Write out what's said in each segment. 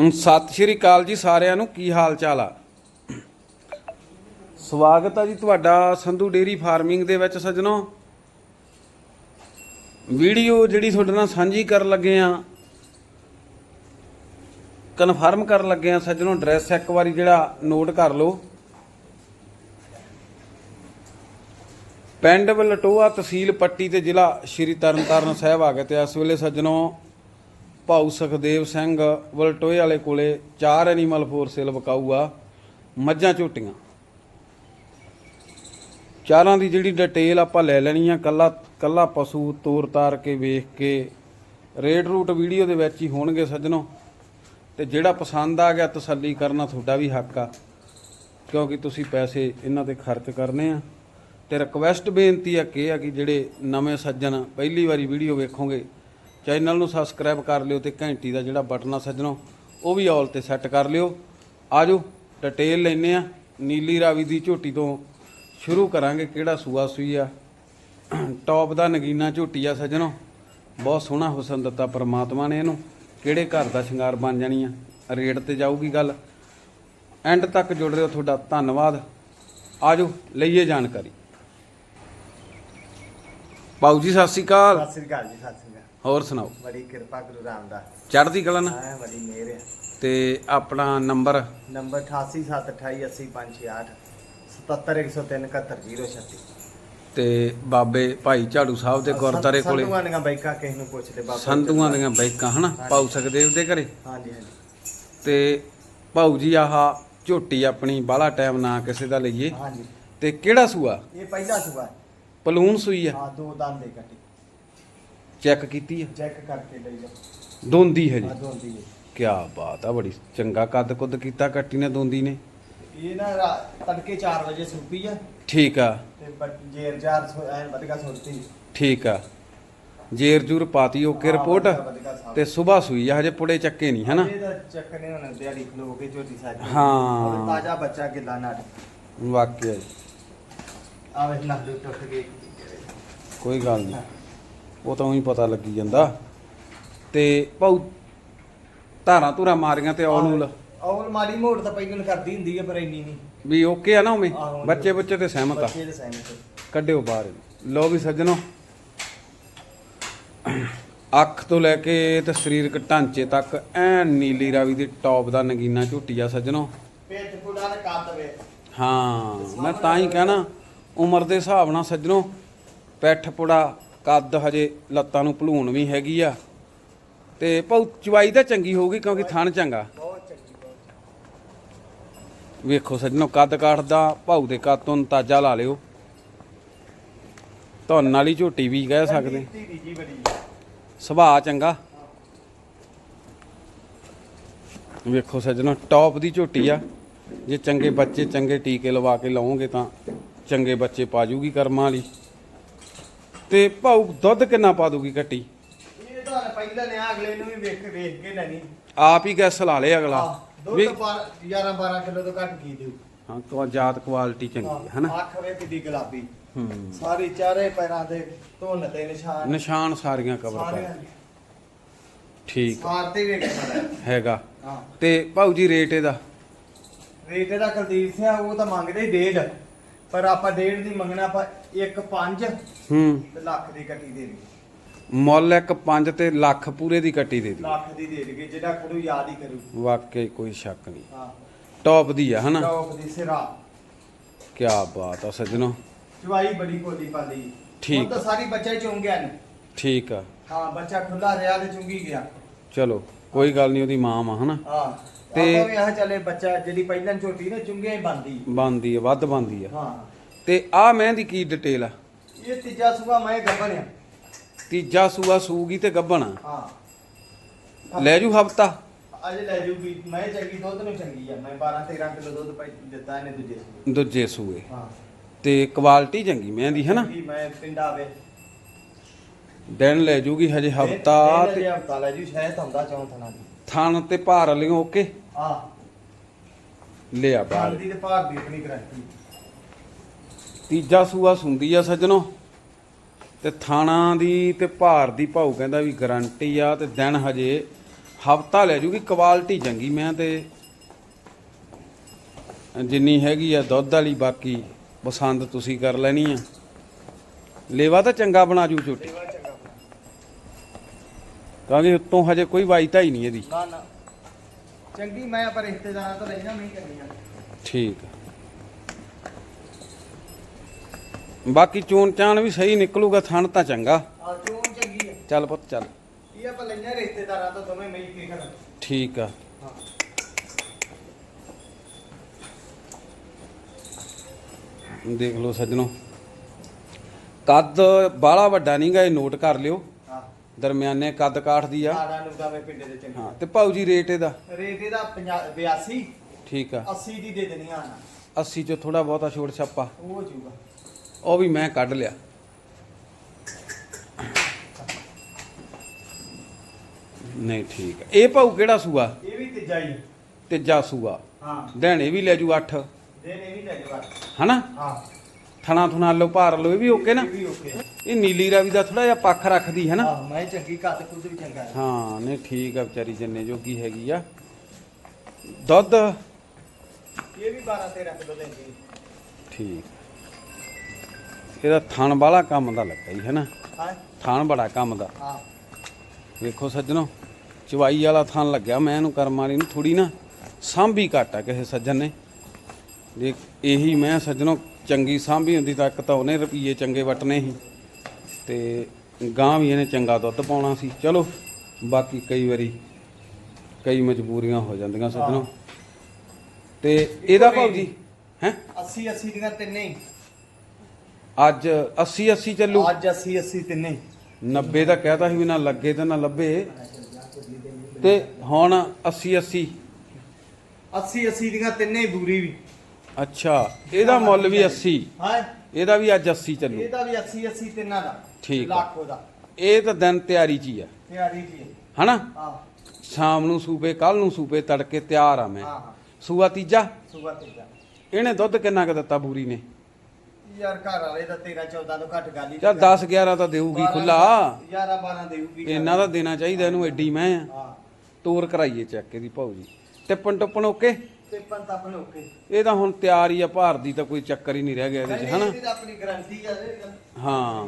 ਸਤਿ ਸ਼੍ਰੀ ਅਕਾਲ ਜੀ ਸਾਰਿਆਂ ਨੂੰ, ਕੀ ਹਾਲ ਚਾਲ ਆ? ਸਵਾਗਤ ਆ ਜੀ ਤੁਹਾਡਾ ਸੰਧੂ ਡੇਰੀ ਫਾਰਮਿੰਗ ਦੇ ਵਿੱਚ ਸੱਜਣੋ। ਵੀਡੀਓ ਜਿਹੜੀ ਤੁਹਾਡੇ ਨਾਲ ਸਾਂਝੀ ਕਰਨ ਲੱਗੇ ਆ ਕਨਫਰਮ ਕਰਨ ਲੱਗੇ ਆ ਸੱਜਣੋ ਐਡਰੈਸ ਇੱਕ ਵਾਰੀ ਜਿਹੜਾ ਨੋਟ ਕਰ ਲਓ। ਪਿੰਡ ਬਲਟੋਆ ਤਹਿਸੀਲ ਪੱਟੀ ਤੇ ਜ਼ਿਲ੍ਹਾ ਸ਼੍ਰੀ ਤਰਨਤਾਰਨ ਸਾਹਿਬ ਆ ਗਏ ਤੇ ਇਸ ਵੇਲੇ ਸੱਜਣੋ ਭਾਊ ਸੁਖਦੇਵ ਸਿੰਘ ਵਲਟੋਏ ਵਾਲੇ ਕੋਲੇ ਚਾਰ ਐਨੀਮਲ ਫੋਰ ਸੇਲ ਵਿਕਾਊ ਆ ਮੱਝਾਂ ਝੋਟੀਆਂ। ਚਾਰਾਂ ਦੀ ਜਿਹੜੀ ਡਿਟੇਲ ਆਪਾਂ ਲੈ ਲੈਣੀ ਆ, ਕੱਲਾ ਕੱਲਾ ਪਸ਼ੂ ਤੋਰ ਤਾਰ ਕੇ ਵੇਖ ਕੇ, ਰੇਟ ਰੂਟ ਵੀਡੀਓ ਦੇ ਵਿੱਚ ਹੀ ਹੋਣਗੇ ਸੱਜਣੋ। ਤੇ ਜਿਹੜਾ ਪਸੰਦ ਆ ਗਿਆ ਤਸੱਲੀ ਕਰਨਾ ਤੁਹਾਡਾ ਵੀ ਹੱਕ ਆ, ਕਿਉਂਕਿ ਤੁਸੀਂ ਪੈਸੇ ਇਹਨਾਂ ਤੇ ਖਰਚ ਕਰਨੇ ਆ। ਤੇ ਰਿਕਵੈਸਟ ਬੇਨਤੀ ਆ ਕਿ ਆ ਕਿ ਜਿਹੜੇ ਨਵੇਂ ਸੱਜਣ ਪਹਿਲੀ ਵਾਰੀ ਵੀਡੀਓ ਵੇਖੋਗੇ ਚੈਨਲ ਨੂੰ ਸਬਸਕ੍ਰਾਈਬ ਕਰ ਲਿਓ ਤੇ ਘੰਟੀ ਦਾ ਜਿਹੜਾ ਬਟਨ ਆ ਸੱਜਣੋ, ਉਹ ਵੀ ਆਲ ਤੇ ਸੈੱਟ ਕਰ ਲਿਓ। ਆਜੋ, ਡਿਟੇਲ ਲੈਨੇ ਆ ਨੀਲੀ ਰਾਵੀ ਦੀ ਝੋਟੀ ਤੋਂ ਸ਼ੁਰੂ ਕਰਾਂਗੇ, ਕਿਹੜਾ ਸੂਆ ਸੂਈ ਆ। ਟੌਪ ਦਾ ਨਗੀਨਾ ਝੋਟੀ ਆ ਸੱਜਣੋ। ਬਹੁਤ ਸੋਹਣਾ ਹੁਸਨ ਦਿੱਤਾ ਪਰਮਾਤਮਾ ਨੇ ਇਹਨੂੰ। ਕਿਹੜੇ ਘਰ ਦਾ ਸ਼ਿੰਗਾਰ ਬਣ ਜਾਣੀ ਆ, ਰੇਟ ਤੇ ਜਾਊਗੀ ਗੱਲ। ਐਂਡ ਤੱਕ ਜੁੜ ਰਹੇ ਹੋ ਤੁਹਾਡਾ ਧੰਨਵਾਦ। ਆਜੋ, ਲਈਏ ਜਾਣਕਾਰੀ। ਬਾਊ ਜੀ ਸਤਿ ਸ਼੍ਰੀ ਅਕਾਲ। ਸਤਿ ਸ੍ਰੀ ਅਕਾਲ ਜੀ ਸਤਿ ਸ੍ਰੀ ਅਕਾਲ। ਹੋਰ ਸੁਣਾਓ? ਬੜੀ ਕਿਰਪਾ ਗੁਰੂ ਰਾਮਦਾਸ ਚੜ੍ਹਦੀ ਕਲਾ ਨਾ ਆਇਆ ਬੜੀ ਮਿਹਰ ਹੈ ਤੇ ਆਪਣਾ ਨੰਬਰ? ਨੰਬਰ 8878280568 77103 ਤੇ ਬਾਬੇ ਭਾਈ ਝਾੜੂ ਸਾਹਿਬ ਦੇ ਗੁਰਦਾਰੇ ਕੋਲੇ? ਸੰਧੂਆਂ ਦੀਆਂ ਬਾਈਕਾਂ ਕਿਸੇ ਨੂੰ ਪੁੱਛ ਲੈ ਬਾਬਾ ਸੰਤੂਆਂ ਦੀਆਂ ਬਾਈਕਾਂ ਹਨਾ? ਭਾਊ ਸੁਖਦੇਵ ਦੇ ਘਰੇ? ਹਾਂਜੀ ਹਾਂਜੀ। ਤੇ ਭਾਊ ਜੀ ਆਹ ਝੋਟੀ ਆਪਣੀ ਬਾਹਲਾ ਟਾਈਮ ਨਾ ਕਿਸੇ ਦਾ ਲਈਏ। ਹਾਂਜੀ। ਤੇ ਕਿਹੜਾ ਸੂਆ? ਇਹ ਪਹਿਲਾ ਸੁਬਾ ਪਲੂਨ ਸੂਈ ਆ। ਆ ਦੋ ਦੰਦ ਦੇ ਕੱਟੀ। ਚੈੱਕ ਕੀਤੀ ਆ? ਚੈੱਕ ਕਰਕੇ ਲਈ ਜਾ ਦੋਂਦੀ ਹੈ ਜੀ? ਆ ਦੋਂਦੀ ਹੈ। ਕੀ ਬਾਤ ਆ ਬੜੀ ਚੰਗਾ ਕੱਦ ਕੁੱਦ ਕੀਤਾ ਕੱਟੀ ਨੇ ਦੋਂਦੀ ਨੇ। ਇਹ ਨਾ ਰਾ- ਤੜਕੇ 4 ਵਜੇ ਸੁੱਤੀ ਆ। ਠੀਕ ਆ। ਤੇ ਬੱਟ- ਜੇਰ ਜਾਰ ਐਨ ਵਧੀਆ ਸੁੱਤੀ ਠੀਕ ਆ। ਜੇਰ ਜੂਰ ਪਾਤੀ ਓਕੇ ਰਿਪੋਰਟ। ਤੇ ਸਵੇਰ ਸੂਈ ਆ ਹਜੇ ਪੁੜੇ ਚੱਕੇ ਨਹੀਂ ਹਨਾ? ਇਹਦਾ ਚੱਕ ਨੇ ਹੁਣ ਦਿਹਾੜੀ ਖਲੋ ਕੇ ਝੋਟੀ ਸਾਡੀ ਹਾਂ। ਤਾਜ਼ਾ ਬੱਚਾ ਕਿੱਲਾ ਨਾਟ। ਵਾਕਿਆ ਜੀ। ਆਵੇ ਨਾਲੂ ਟੁੱਟ ਗਈ ਕੋਈ ਗੱਲ ਨਹੀਂ। ਉਹ ਤਾਂ ਉਹੀ ਪਤਾ ਲੱਗੀ ਜਾਂਦਾ। ਤੇ ਭਾਊ ਧਾਰਾਂ ਧੁਰਾ ਮਾਰੀਆਂ ਤੇ ਔਨੂਲ ਔਰ ਮਾੜੀ ਮੋੜ ਤਾਂ ਪਹਿਲਾਂ ਕਰਦੀ ਹੁੰਦੀ ਹੈ ਪਰ ਇੰਨੀ ਨਹੀਂ। ਵੀ ਓਕੇ ਆ ਨਾ ਉਵੇਂ? ਆਹੋ। ਬੱਚੇ ਬੱਚੇ ਤੇ ਸਹਿਮਤ ਆ। ਬੱਚੇ ਦੇ ਸਹਿਮਤ ਕੱਢਿਓ ਬਾਹਰ ਲੋ ਵੀ ਸੱਜਣੋ। ਅੱਖ ਤੋਂ ਲੈ ਕੇ ਤੇ ਸਰੀਰਕ ਢਾਂਚੇ ਤੱਕ ਐਨ ਨੀਲੀ ਰਾਵੀ ਦੀ ਟੌਪ ਦਾ ਨਗੀਨਾ ਝੋਟੀ ਆ ਸੱਜਣੋ। ਪੇਟ ਪੂੜਾ ਨਾ ਕੱਟ ਵੇ। ਹਾਂ ਮੈਂ ਤਾਂ ਹੀ ਕਹਿਣਾ ਉਮਰ ਦੇ ਹਿਸਾਬ ਨਾਲ ਸੱਜਣੋ ਪੈਠ ਪੁੜਾ ਕੱਦ ਹਜੇ ਲੱਤਾਂ ਨੂੰ ਭਲੂਣ ਵੀ ਹੈਗੀ ਆ। ਤੇ ਭਾਉ ਚਵਾਈ ਤਾਂ ਚੰਗੀ ਹੋਊਗੀ ਕਿਉਂਕਿ ਥਣ ਚੰਗਾ। ਵੇਖੋ ਸੱਜਣੋ ਕੱਦ ਕਾਠ ਦਾ ਭਾਉ ਦੇ ਕੱਦ ਤੋਂ ਅੰਦਾਜ਼ਾ ਲਾ ਲਿਓ। ਧੁੰਨ ਵਾਲੀ ਝੋਟੀ ਵੀ ਕਹਿ ਸਕਦੇ। ਸੁਭਾਅ ਚੰਗਾ। ਵੇਖੋ ਸੱਜਣੋ ਟੌਪ ਦੀ ਝੋਟੀ ਆ। ਜੇ ਚੰਗੇ ਬੱਚੇ ਚੰਗੇ ਟੀਕੇ ਲਵਾ ਕੇ ਲਾਓਗੇ ਤਾਂ ਚੰਗੇ ਬੱਚੇ ਪਾ ਜੂਗੀ ਕਰਮਾਂ ਵਾਲੀ। ਤੇ ਭਾਊ ਦੁੱਧ ਕਿੰਨਾ ਪਾ ਦੂਗੀ ਕੱਟੀ ਇਹ ਤਾਂ ਪਹਿਲਾਂ ਨੇ ਅਗਲੇ ਨੂੰ ਵੀ ਵੇਖ ਵੇਖ ਕੇ ਲੈਣੀ। ਆਪ ਹੀ ਗੈਸ ਲਾ ਲੇ ਅਗਲਾ। ਦੁੱਧ ਵੀ 11 12 ਕਿਲੋ ਤੋਂ ਘੱਟ ਕੀ ਦਿਓ ਹਾਂ ਕੋ ਜਾਤ ਕੁਆਲਿਟੀ ਚੰਗੀ ਹੈ ਹਨਾ? ਅੱਖ ਵੇ ਕਿੱਡੀ ਗੁਲਾਬੀ। ਹੂੰ। ਸਾਰੀ ਚਾਰੇ ਪੈਰਾਂ ਦੇ ਧੁੰਨ ਤੇ ਨਿਸ਼ਾਨ। ਨਿਸ਼ਾਨ ਸਾਰੀਆਂ ਕਵਰ ਕਰ। ਠੀਕ। ਸਾਰ ਤੇ ਵੇਖ ਹੈਗਾ। ਹਾਂ। ਤੇ ਭਾਊ ਜੀ ਰੇਟ ਇਹਦਾ? ਰੇਟ ਦਾ ਕੁਲਦੀਪ ਸਿੰਘ ਉਹ ਤਾਂ ਮੰਗਦੇ ਡੇਢ। ਪਰ ਆਪਾਂ ਡੇਢ ਦੀ ਮੰਗਣਾ ਆਪਾਂ 1 5 ਹੂੰ। ਤੇ ਲੱਖ ਦੀ ਕੱਟੀ ਦੇ ਦੇ ਮੁੱਲ ਇੱਕ 5 ਤੇ ਲੱਖ ਪੂਰੇ ਦੀ ਕੱਟੀ ਦੇ ਦੀ ਲੱਖ ਦੀ ਦੇ ਦੇਗੇ ਜਿਹੜਾ ਖੜੂ ਯਾਦ ਹੀ ਕਰੂ। ਵਾਕਈ ਕੋਈ ਸ਼ੱਕ ਨਹੀਂ। ਹਾਂ। ਟੌਪ ਦੀ ਆ ਹਨਾ? ਚੌਕ ਦੀ ਸਿਰਾ। ਕੀ ਬਾਤ ਆ ਸੱਜਣੋ। ਚਵਾਈ ਬੜੀ ਕੋਲੀ ਪਾਲੀ ਠੀਕ। ਹੁਣ ਤਾਂ ਸਾਰੀ ਬੱਚਾ ਹੀ ਚੁੰਗ ਗਿਆ ਨੇ ਠੀਕ ਆ। ਹਾਂ ਬੱਚਾ ਖੁੱਲਾ ਰਿਹਾ ਤੇ ਚੁੰਗੀ ਗਿਆ। ਚਲੋ ਕੋਈ ਗੱਲ ਨਹੀਂ ਉਹਦੀ ਮਾਂ ਆ ਹਨਾ? ਹਾਂ। ਤੇ- ਤੇ ਆਪਾਂ ਵੀ ਆਹ ਚੱਲੇ ਬੱਚਾ ਜਿਹੜੀ ਪਹਿਲਾਂ ਝੋਟੀ ਨੇ ਚੁੰਗਿਆ ਹੀ ਬੰਦੀ ਬੰਦੀ ਆ ਵੱਧ ਬੰਦੀ ਆ। ਹਾਂ। ਤੇ ਆ ਮੈਂ ਦੀ ਕੀ ਡਿਟੇਲ ਆ? ਇਹ ਤੀਜਾ ਸੂਆ ਮੈਂ ਗੱਬਣਿਆ ਤੀਜਾ ਸੂਆ ਸੂਗੀ ਤੇ ਗੱਬਣ ਆ? ਹਾਂ। ਲੈ ਜੂ ਹਫਤਾ? ਅੱਜ ਲੈ ਜੂਗੀ। ਮੈਂ ਚੰਗੀ ਦੁੱਧ ਨੂੰ ਚੰਗੀ ਆ। ਮੈਂ 12 13 ਕਿਲੋ ਦੁੱਧ ਪਾਈ ਦਿੱਤਾ ਇਹਨੇ ਦੂਜੇ ਸੂਏ ਦੂਜੇ ਸੂਏ। ਹਾਂ। ਤੇ ਕੁਆਲਿਟੀ ਚੰਗੀ ਮੈਂ ਦੀ ਹਨਾ? ਚੰਗੀ ਮੈਂ ਪਿੰਡਾ ਆਵੇ। ਦਿਨ ਲੈ ਜੂਗੀ ਹਜੇ ਹਫਤਾ ਤੇ ਤੇ ਹਫਤਾ ਲੈ ਜੂ ਸ਼ਾਇਦ ਹੁੰਦਾ ਚੌਥਾ ਦੀ। ਥਣ ਤੇ ਭਾਰ ਲਿਓ ਓਕੇ। ਆ ਲਿਆ ਬਾਹਰ ਬਾਲਦੀ ਤੇ ਭਾਰ ਦੀ ਆਪਣੀ ਗਰੰਟੀ ਤੀਜਾ ਸੂਆ ਸੁੰਦੀ ਆ ਸੱਜਣੋ। ਤੇ ਥਾਣਾ ਦੀ ਤੇ ਭਾਰ ਦੀ ਭਾਊ ਕਹਿੰਦਾ ਵੀ ਗਾਰੰਟੀ ਆ ਤੇ ਦਿਨ ਹਜੇ ਹਫਤਾ ਲੈ ਜੂਗੀ ਕੁਆਲਿਟੀ ਚੰਗੀ ਮੈਂ ਤੇ। ਜਿੰਨੀ ਹੈਗੀ ਆ ਦੁੱਧ ਵਾਲੀ ਬਾਕੀ ਪਸੰਦ ਤੁਸੀਂ ਕਰ ਲੈਣੀ ਆ। ਲੇਵਾ ਤਾਂ ਚੰਗਾ ਬਣਾ ਜੂ ਬਣਾ। ਕਿਉਂਕਿ ਉੱਤੋਂ ਹਜੇ ਕੋਈ ਵਾਈਤਾ ਹੀ ਨਹੀਂ ਇਹਦੀ। ਨਾ ਨਾ। ਚੰਗੀ ਮੈਂ ਪਰ ਰਿਸ਼ਤੇਦਾਰਾਂ ਤੋਂ ਲੈਣਾ ਨਹੀਂ ਕਰਨੀ ਆ। ਠੀਕ ਆ ਬਾਕੀ ਚੋਣ ਚਾਣ ਵੀ ਸਹੀ ਨਿਕਲੂਗਾ ਥਣ ਤਾਂ ਚੰਗਾ। ਆ ਚੋਣ ਚੰਗੀ ਹੈ ਚੱਲ ਪੁੱਤ ਚੱਲ। ਇਹ ਆਪਾਂ ਲੈਣਾ ਰਿਸ਼ਤੇਦਾਰਾਂ ਤੋਂ ਦੋਵੇਂ ਮਿਲ ਕੇ ਕਰ ਠੀਕ ਆ। ਹਾਂ। ਦੇਖ ਲਓ ਸੱਜਣੋ। ਕੱਦ ਬਾਹਲਾ ਵੱਡਾ ਨਹੀਂਗਾ ਇਹ ਨੋਟ ਕਰ ਲਿਓ। ਹਾਂ। ਦਰਮਿਆਨੇ ਕੱਦ ਕਾਠ ਦੀ ਆ। ਆੜਾ ਨੂੰ ਦਾਵੇਂ ਪਿੰਡੇ ਦੇ ਚੰਗੇ। ਹਾਂ ਤੇ ਭਾਊ ਜੀ ਰੇਟ ਇਹਦਾ। ਰੇਟ ਇਹਦਾ 82 ਠੀਕ ਆ। 80 ਦੀ ਦੇ ਦੇਣੀ ਆ। ਨਾ 80 ਚੋਂ ਥੋੜਾ ਬਹੁਤਾ ਛੋੜ ਛਾਪਾ। ਉਹ ਹੋ ਜਾਊਗਾ। ਉਹ ਵੀ ਮੈਂ ਕੱਢ ਲਿਆ। ਨਹੀਂ ਠੀਕ ਇਹ ਭਾਊ ਕਿਹੜਾ ਸੂਆ? ਇਹ ਵੀ ਤੀਜਾ ਹੀ। ਤੀਜਾ ਸੂਆ। ਹਾਂ। ਦੇਣੇ ਵੀ ਲੈ ਜੂ 8 ਦੇ ਨੇ ਵੀ ਲੈ ਜਵਾ ਹਨਾ? ਹਾਂ। ਥਣਾ ਥੁਣਾ ਲਓ ਭਾਰ ਲਓ ਇਹ ਵੀ ਓਕੇ ਨਾ? ਇਹ ਵੀ ਓਕੇ। ਇਹ ਨੀਲੀ ਰਾਵੀ ਦਾ ਥੋੜਾ ਜਿਹਾ ਪੱਖ ਰੱਖਦੀ ਹੈ ਨਾ ਹਾਂ ਮੈਂ ਚੰਗੀ ਕੱਦ ਕੁੱਦ ਵੀ ਚੰਗਾ ਹੈ ਹਾਂ ਨਹੀਂ ਠੀਕ ਆ ਵਿਚਾਰੀ ਜੰਨੇ ਜੋਗੀ ਹੈਗੀ ਆ। ਦੁੱਧ? ਇਹ ਵੀ 12 13 ਕਿਲੋ ਲੈਂਦੀ। ਠੀਕ। ਇਹਦਾ ਥਣ ਵਾਲਾ ਕੰਮ ਦਾ ਲੱਗਾ ਹੀ ਹੈ ਨਾ ਹਾਂ। ਥਣ ਬੜਾ ਕੰਮ ਦਾ। ਹਾਂ। ਵੇਖੋ ਸੱਜਣੋ ਚਵਾਈ ਵਾਲਾ ਥਣ ਲੱਗਿਆ ਮੈਂ ਇਹਨੂੰ ਕਰਮ ਵਾਲੀ ਨੂੰ ਥੋੜੀ ਨਾ ਸਾਂਭੀ ਘੱਟ ਆ ਕਿਸੇ ਸੱਜਣ ਨੇ। ਜੇ ਇਹੀ ਮੈਂ ਸੱਜਣੋ ਚੰਗੀ ਸਾਂਭੀ ਹੁੰਦੀ ਤਾਂ ਇੱਕ ਤਾਂ ਉਹਨੇ ਰੁਪਈਏ ਚੰਗੇ ਵਟਨੇ ਸੀ ਤੇ ਗਾਂ ਵੀ ਇਹਨੇ ਚੰਗਾ ਦੁੱਧ ਪਾਉਣਾ ਸੀ। ਚਲੋ ਬਾਕੀ ਕਈ ਵਾਰੀ ਕਈ ਮਜਬੂਰੀਆਂ ਹੋ ਜਾਂਦੀਆਂ ਸੱਜਣੋ। ਤੇ ਇਹਦਾ ਭਾਉ ਜੀ ਹੈ? 80 80 ਦੀਆਂ ਤਿੰਨੇ ਹੀ। ਅੱਜ 80 80 ਚੱਲੂ। ਅੱਜ 80 80 ਤਿੰਨੇ। ਹੀ 90 ਦਾ ਕਹਿਤਾ ਸੀ ਵੀ ਨਾ ਲੱਗੇ ਤੇ ਨਾ ਲੱਭੇ। ਤੇ ਹੁਣ 80 80 80 80 ਦੀਆਂ ਤਿੰਨੇ ਹੀ ਬੂਰੀ ਵੀ। ਅੱਛਾ ਇਹਦਾ ਮੁੱਲ ਵੀ 80 ਹਾਂ? ਇਹਦਾ ਵੀ ਅੱਜ 80 ਚੱਲੂ। ਇਹਦਾ ਵੀ 80 80 ਤਿੰਨਾਂ ਦਾ। ਠੀਕ। ਲੱਖ ਉਹਦਾ। ਇਹ ਤਾਂ ਦਿਨ ਤਿਆਰੀ 'ਚ ਹੀ ਆ। ਤਿਆਰੀ ਜੀ ਹਨਾ? ਹਾਂ। ਸ਼ਾਮ ਨੂੰ ਸੂਬੇ ਕੱਲ ਨੂੰ ਸੂਬੇ ਤੜਕੇ ਤਿਆਰ ਆ ਮੈਂ। ਹਾਂ ਹਾਂ। ਸੂਆ ਤੀਜਾ? ਸੁਬਾ ਤੀਜਾ। ਇਹਨੇ ਦੁੱਧ ਕਿੰਨਾ ਕੁ ਦਿੱਤਾ ਬੂਰੀ ਨੇ? ਯਾਰ ਘਰ ਵਾਲੇ ਦਾ 13 14 ਤੋਂ ਘੱਟ ਗੱਲ ਹੀ ਚਾ 10 11 ਤਾਂ ਦੇਊਗੀ ਖੁੱਲਾ 11 12 ਦੇਊਗੀ ਇਹਨਾਂ ਦਾ ਦੇਣਾ ਚਾਹੀਦਾ ਇਹਨੂੰ ਐਡੀ ਮੈਂ ਆ। ਹਾਂ। ਤੋਰ ਕਰਾਈਏ ਚੱਕ ਇਹਦੀ ਭਾਊ ਜੀ। ਟਿੱਪਣ ਟੁੱਪਣ ਓਕੇ? ਤੇ ਪੰਤ ਆਪਣੇ ਓਕੇ। ਇਹ ਤਾਂ ਹੁਣ ਤਿਆਰ ਹੀ ਆ ਭਾਰ ਦੀ ਤਾਂ ਕੋਈ ਚੱਕਰ ਹੀ ਨਹੀਂ ਰਹਿ ਗਿਆ ਇਹਦੇ 'ਚ ਹਨਾ? ਇਹਦੀ ਤਾਂ ਆਪਣੀ ਗਾਰੰਟੀ ਆ ਇਹ ਹਾਂ।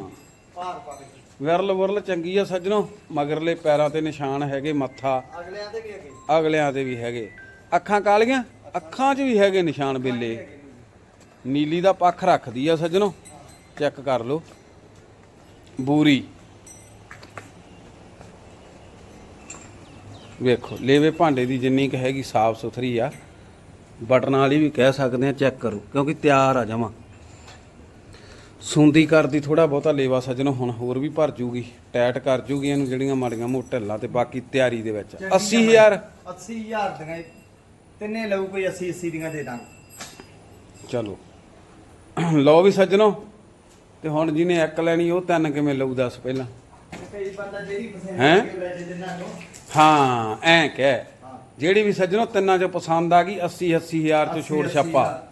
ਪਾਰ ਪਾਵੇ। ਵਿਰਲ ਵਿਰਲ ਚੰਗੀ ਆ ਸੱਜਣੋ ਮਗਰਲੇ ਪੈਰਾਂ ਤੇ ਨਿਸ਼ਾਨ ਹੈਗੇ ਮੱਥਾ। ਅਗਲਿਆਂ ਦੇ ਵੀ ਅੱਗੇ ਅਗਲਿਆਂ ਤੇ ਵੀ ਹੈਗੇ। ਅੱਖਾਂ ਕਾਲੀਆਂ? ਅੱਖਾਂ 'ਚ ਵੀ ਹੈਗੇ ਨਿਸ਼ਾਨ ਬਿੱਲੇ। ਨੀਲੀ ਦਾ ਪੱਖ ਰੱਖਦੀ ਆ ਸੱਜਣੋ ਚੈੱਕ ਕਰ ਲਓ। ਬੂਰੀ। ਵੇਖੋ ਲੇਵੇ ਭਾਂਡੇ ਦੀ ਜਿੰਨੀ ਕੁ ਹੈਗੀ ਸਾਫ਼ ਸੁਥਰੀ ਆ। ਬਟਨ ਵਾਲੀ ਵੀ ਕਹਿ ਸਕਦੇ ਆ ਚੈੱਕ ਕਰੋ ਕਿਉਂਕਿ ਤਿਆਰ ਆ ਜਮਾ। ਸੁੰਦੀ ਕਰਦੀ ਥੋੜਾ ਬਹੁਤਾ ਲੇਵਾ ਸੱਜਣੋ ਹੁਣ ਹੋਰ ਵੀ ਭਰ ਜੂਗੀ ਟਾਈਟ ਕਰ ਜੂਗੀ ਇਹਨੂੰ ਜਿਹੜੀਆਂ ਮਾੜੀਆਂ ਮੋਟੇਲਾਂ ਤੇ ਬਾਕੀ ਤਿਆਰੀ ਦੇ ਵਿੱਚ। 80000 80000 ਦੀਆਂ ਤਿੰਨੇ ਲਊ ਕੋਈ 80 80 ਦੀਆਂ ਦੇ ਦਾਂਗੇ। ਚਲੋ। ਲਓ ਵੀ ਸੱਜਣੋ ਤੇ ਹੁਣ ਜਿਹਨੇ ਇੱਕ ਲੈਣੀ ਉਹ ਤਿੰਨ ਕਿਵੇਂ ਲਊ ਦੱਸ ਪਹਿਲਾਂ। ਤੇ ਹੈਂ? ਹਾਂ ਐਂ ਕਹਿ। ਜਿਹੜੀ ਵੀ ਸੱਜਣੋ ਤਿੰਨਾਂ ਚੋਂ ਪਸੰਦ ਆ ਗਈ 80 80000 ਚ ਛੋੜ 80, ਛਾਪਾ।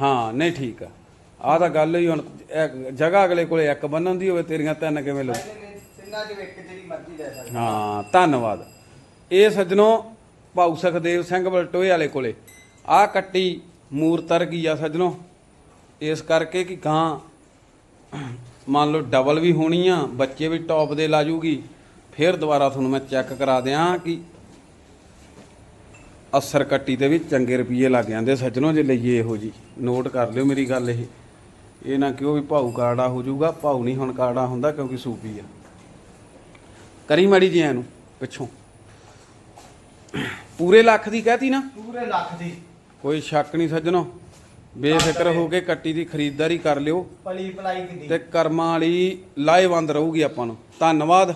ਹਾਂ ਨਹੀਂ ਠੀਕ ਆ। ਆਹ ਤਾਂ ਗੱਲ ਹੀ ਹੁਣ ਜਗ੍ਹਾ ਅਗਲੇ ਕੋਲੇ ਇੱਕ ਬੰਨਣ ਦੀ ਹੋਵੇ ਤੇਰੀਆਂ ਤਿੰਨ ਕਿਵੇਂ ਲਊ। ਪਹਿਲੇ ਨੇ ਤਿੰਨਾਂ ਚੋਂ ਇੱਕ ਜਿਹੜੀ ਮਰਜ਼ੀ ਲੈ ਸਕਦਾ। ਹਾਂ ਧੰਨਵਾਦ। ਇਹ ਸੱਜਣੋ ਭਾਊ ਸੁਖਦੇਵ ਸਿੰਘ ਬਲਟੋਏ ਵਾਲੇ ਕੋਲੇ। ਆਹ ਕੱਟੀ ਮੂਰਤਰ ਗਈ ਆ ਸੱਜਣੋ। ਇਸ ਕਰਕੇ ਕਿ ਗਾਂ ਮੰਨ ਲਓ ਡਬਲ ਵੀ ਹੋਣੀ ਆ ਬੱਚੇ ਵੀ ਟੌਪ ਦੇ ਲਾ ਜੂਗੀ ਫਿਰ ਦੁਬਾਰਾ ਤੁਹਾਨੂੰ ਮੈਂ ਚੈੱਕ ਕਰਾ ਦਿਆਂ ਕਿ ਅਸਰ ਕੱਟੀ ਤੇ ਵੀ ਚੰਗੇ ਰੁਪਏ ਲੱਗ ਜਾਂਦੇ ਸੱਜਣੋ ਜੇ ਲਈਏ ਇਹੋ ਜੀ ਨੋਟ ਕਰ ਲਿਓ ਮੇਰੀ ਗੱਲ ਇਹ। ਇਹ ਨਾ ਕਿਉਂ ਵੀ ਭਾਊ ਕਾਰਡਾ ਹੋ ਜਾਊਗਾ ਭਾਊ ਨਹੀਂ ਹੁਣ ਕਾਰਡਾ ਹੁੰਦਾ ਕਿਉਂਕਿ ਸੂਪੀ ਆ। ਕਰੀ ਮਾੜੀ ਜੀ ਇਹਨੂੰ ਪਿੱਛੋਂ। ਪੂਰੇ ਲੱਖ ਦੀ ਕਹਤੀ ਨਾ? ਪੂਰੇ ਲੱਖ ਦੀ। ਕੋਈ ਸ਼ੱਕ ਨਹੀਂ ਸੱਜਣੋ। ਬੇਫਿਕਰ ਹੋ ਕੇ ਕੱਟੀ ਦੀ ਖਰੀਦਦਾਰੀ ਕਰ ਲਿਓ। ਪਲੀ ਪਲਾਈ ਦੀ ਤੇ ਕਰਮਾਂ ਵਾਲੀ ਲਾਹੇਵੰਦ ਰਹੂਗੀ ਆਪਾਂ ਨੂੰ। ਧੰਨਵਾਦ।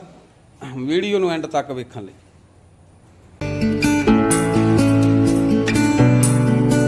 ਵੀਡੀਓ ਨੂੰ ਐਂਡ ਤੱਕ ਵੇਖਣ ਲਈ।